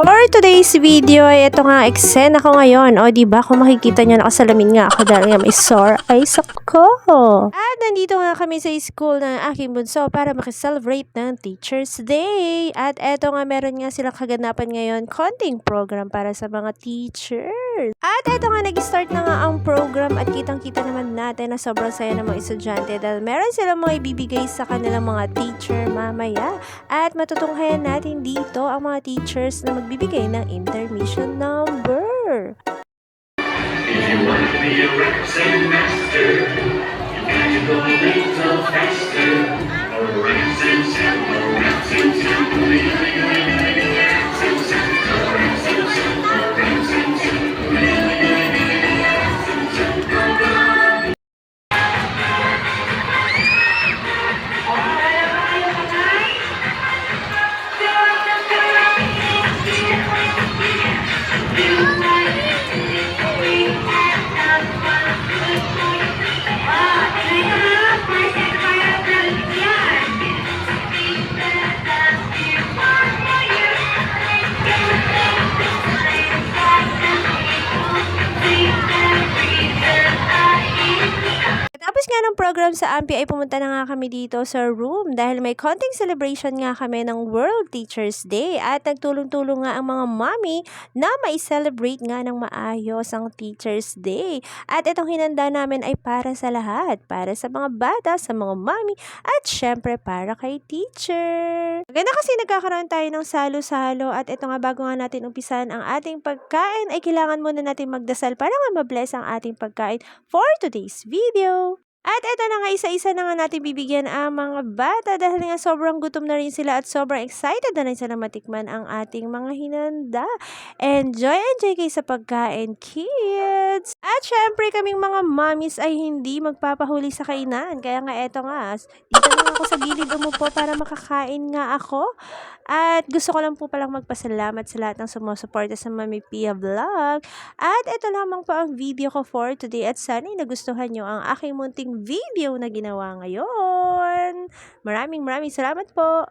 For today's video ay ito nga eksena ko ngayon. O di ba kung makikita niyo nakasalamin nga ako dahil nga may sore eyes ako. At nandito nga kami sa school ng aking bunso para makiselebrate ng Teacher's Day. At eto nga meron nga silang kaganapan ngayon, konting program para sa mga teachers. At eto nga nag-start na nga ang program at kitang-kita naman natin na sobrang saya ng mga estudyante dahil meron silang mga ibibigay sa kanilang mga teacher mamaya. At matutunghayan natin dito ang mga teachers na magbibigay ng intermission number. If you want to be a racing master, you got to go a little faster. A racing tempo, racing nga ng program sa Ampi ay pumunta na nga kami dito sa room dahil may konting celebration nga kami ng World Teachers Day at nagtulong-tulong nga ang mga mommy na mai-celebrate nga ng maayos ang Teachers Day. At itong hinanda namin ay para sa lahat, para sa mga bata, sa mga mommy at syempre para kay teacher. Maganda kasi nagkakaroon tayo ng salo-salo at ito nga bago nga natin umpisan ang ating pagkain ay kailangan muna natin magdasal para nga mabless ang ating pagkain for today's video. At ito na nga, isa-isa na nga natin bibigyan ang mga bata dahil nga sobrang gutom na rin sila at sobrang excited na rin sila matikman ang ating mga hinanda. Enjoy, enjoy kayo sa pagkain, kids! At syempre, kaming mga mommies ay hindi magpapahuli sa kainan. Kaya nga, eto nga, dito lang ako sa gilid umupo para makakain nga ako. At gusto ko lang po palang magpasalamat sa lahat ng sumusuporta sa Mami Pia Vlog. At ito lamang po ang video ko for today at sana ay nagustuhan nyo ang aking munting video na ginawa ngayon. Maraming maraming salamat po.